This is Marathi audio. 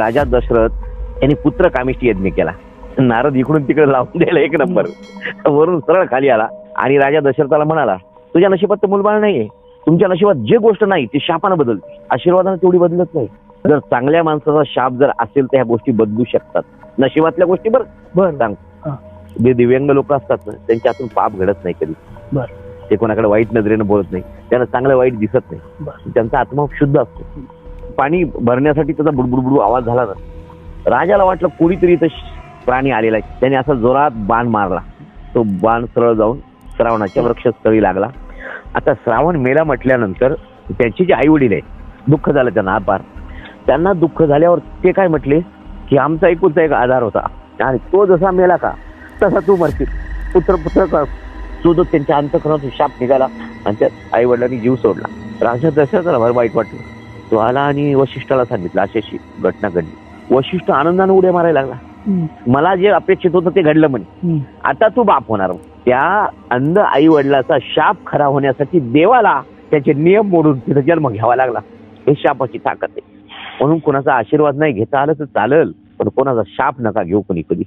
राजा दशरथ यांनी पुत्र कामिष्टी यज्ञ केला. नारद इकडून तिकडे लावून द्यायला एक नंबर. वरून सरळ खाली आला आणि राजा दशरथाला म्हणाला तुझ्या नशिबात तर मुलबाळ नाहीये. तुमच्या नशिबात जे गोष्ट नाही ती शापानं बदलते. आशीर्वादानं तेवढी बदलत नाही. जर चांगल्या माणसाचा शाप जर असेल तर ह्या गोष्टी बदलू शकतात. नशिबातल्या गोष्टी बरं. बर. सांग. जे दिव्यांग लोक असतात ना त्यांच्या हातून पाप घडत नाही कधी. बर. ते कोणाकडे वाईट नजरेनं बोलत नाही. त्यांना चांगलं वाईट दिसत नाही. त्यांचा आत्मा शुद्ध असतो. पाणी भरण्यासाठी त्याचा बुडबुडबुडू आवाज झाला ना राजाला वाटलं कोणीतरी इथं श- प्राणी आलेला आहे. त्याने असा जोरात बाण मारला. तो बाण सरळ जाऊन श्रावणाच्या वृक्षस्थळी लागला. आता श्रावण मेला म्हटल्यानंतर त्यांचे जे आई वडील आहे दुःख झालं त्यांना अपार त्यांना दुःख झाल्यावर ते काय म्हटले? की आमचा एकूणचा एक आधार होता. आणि तो जसा मेला का तसा तू मरशील. पुत्र पुत्र का तो जो त्यांच्या अंतकरणातून शाप निघाला आणि त्या आई वडिलांनी जीव सोडला. राजा दशरथाला भर वाईट वाटलं. तो आला आणि वशिष्ठाला सांगितलं अशी अशी घटना घडली. वशिष्ठ आनंदाने उड्या मारायला लागला. मला जे अपेक्षित होतं ते घडलं म्हणे. आता तू बाप होणार. त्या अंध आई वडिलाचा शाप खरा होण्यासाठी देवाला त्याचे नियम मोडून तिथं जन्म घ्यावा लागला. हे शापाची ताकद आहे. म्हणून कोणाचा आशीर्वाद नाही घेता आलं तर चालेल पण कोणाचा शाप नका घेऊ कोणी कधी.